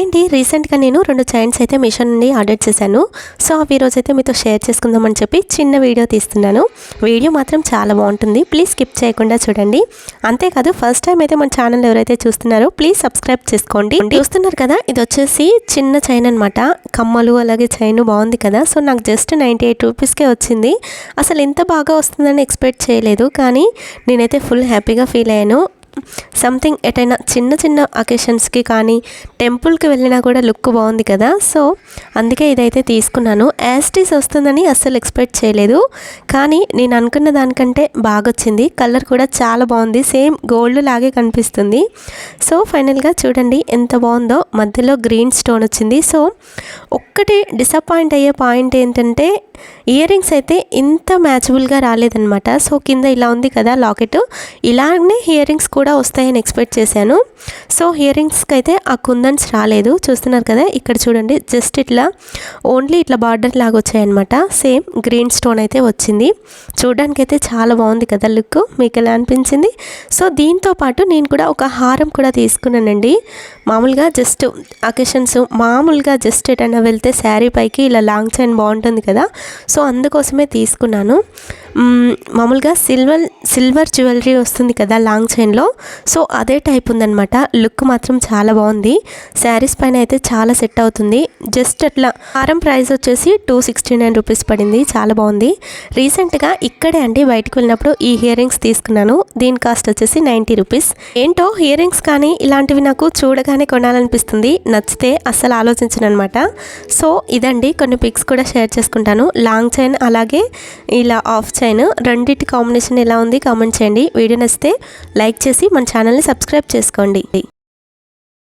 Hi అండి రీసెంట్గా నేను రెండు చైన్స్ అయితే మిషన్ నుండి ఆర్డర్ చేశాను. సో అవి ఈరోజు అయితే మీతో షేర్ చేసుకుందామని చెప్పి చిన్న వీడియో తీస్తున్నాను. వీడియో మాత్రం చాలా బాగుంటుంది. ప్లీజ్ స్కిప్ చేయకుండా చూడండి. అంతేకాదు ఫస్ట్ టైం అయితే మన ఛానల్ ఎవరైతే చూస్తున్నారో ప్లీజ్ సబ్స్క్రైబ్ చేసుకోండి. చూస్తున్నారు కదా ఇది వచ్చేసి చిన్న చైన్ అనమాట కమ్మలు అలాగే చైన్ బాగుంది కదా. సో నాకు జస్ట్ నైంటీ ఎయిట్ రూపీస్కే వచ్చింది. అసలు ఇంత బాగా వస్తుందని ఎక్స్పెక్ట్ చేయలేదు. కానీ నేనైతే ఫుల్ హ్యాపీగా ఫీల్ అయ్యాను. సంథింగ్ ఎటైనా చిన్న చిన్న అకేషన్స్కి కానీ టెంపుల్కి వెళ్ళినా కూడా లుక్ బాగుంది కదా. సో అందుకే ఇదైతే తీసుకున్నాను. యాస్టీస్ వస్తుందని అస్సలు ఎక్స్పెక్ట్ చేయలేదు. కానీ నేను అనుకున్న దానికంటే బాగా వచ్చింది కలర్ కూడా చాలా బాగుంది. సేమ్ గోల్డ్ లాగే కనిపిస్తుంది. సో ఫైనల్గా చూడండి ఎంత బాగుందో. మధ్యలో గ్రీన్ స్టోన్ వచ్చింది. సో ఒక్కటి డిసప్పాయింట్ అయ్యే పాయింట్ ఏంటంటే ఇయర్ రింగ్స్ అయితే ఇంత మ్యాచబుల్గా రాలేదనమాట సో కింద ఇలా ఉంది కదా లాకెట్. ఇలానే ఇయర్ రింగ్స్ కూడా వస్తాయని ఎక్స్పెక్ట్ చేశాను. సో ఇయర్ రింగ్స్కి అయితే ఆ కుందన్స్ రాలేదు. చూస్తున్నారు కదా ఇక్కడ చూడండి. జస్ట్ ఇట్లా ఓన్లీ ఇట్లా బార్డర్ లాగా వచ్చాయన్నమాట. సేమ్ గ్రీన్ స్టోన్ అయితే వచ్చింది. చూడడానికి అయితే చాలా బాగుంది కదా లుక్. మీకు ఎలా అనిపించింది? సో దీంతో పాటు నేను కూడా ఒక హారం కూడా తీసుకున్నానండి. మామూలుగా జస్ట్ అకేషన్స్ మామూలుగా జస్ట్ ఎటైనా వెళ్తే శారీ పైకి ఇలా లాంగ్ చైన్ బాగుంటుంది కదా. సో అందుకోసమే తీసుకున్నాను. మామూలుగా సిల్వర్ సిల్వర్ జ్యువెలరీ వస్తుంది కదా లాంగ్ చైన్లో. సో అదే టైప్ ఉందనమాట లుక్ మాత్రం చాలా బాగుంది. శారీస్ పైన అయితే చాలా సెట్ అవుతుంది. జస్ట్ అట్లా హారం ప్రైస్ వచ్చేసి టూ సిక్స్టీ నైన్ రూపీస్ పడింది. చాలా బాగుంది. రీసెంట్గా ఇక్కడే అండి బయటకు వెళ్ళినప్పుడు ఈ ఇయర్ రింగ్స్ తీసుకున్నాను. దీని కాస్ట్ వచ్చేసి నైంటీ రూపీస్. ఏంటో ఇయర్ రింగ్స్ కానీ ఇలాంటివి నాకు చూడగానే కొనాలనిపిస్తుంది. నచ్చితే అస్సలు ఆలోచించను అనమాట సో ఇదండి. కొన్ని పిక్స్ కూడా షేర్ చేసుకుంటాను. లాంగ్ చైన్ అలాగే ఇలా ఆఫ్ చైన్ రెండింటి కాంబినేషన్ ఎలా ఉంది కామెంట్ చేయండి. వీడియో నచ్చితే లైక్ చేసి మన ఛానల్ని సబ్స్క్రైబ్ చేసుకోండి.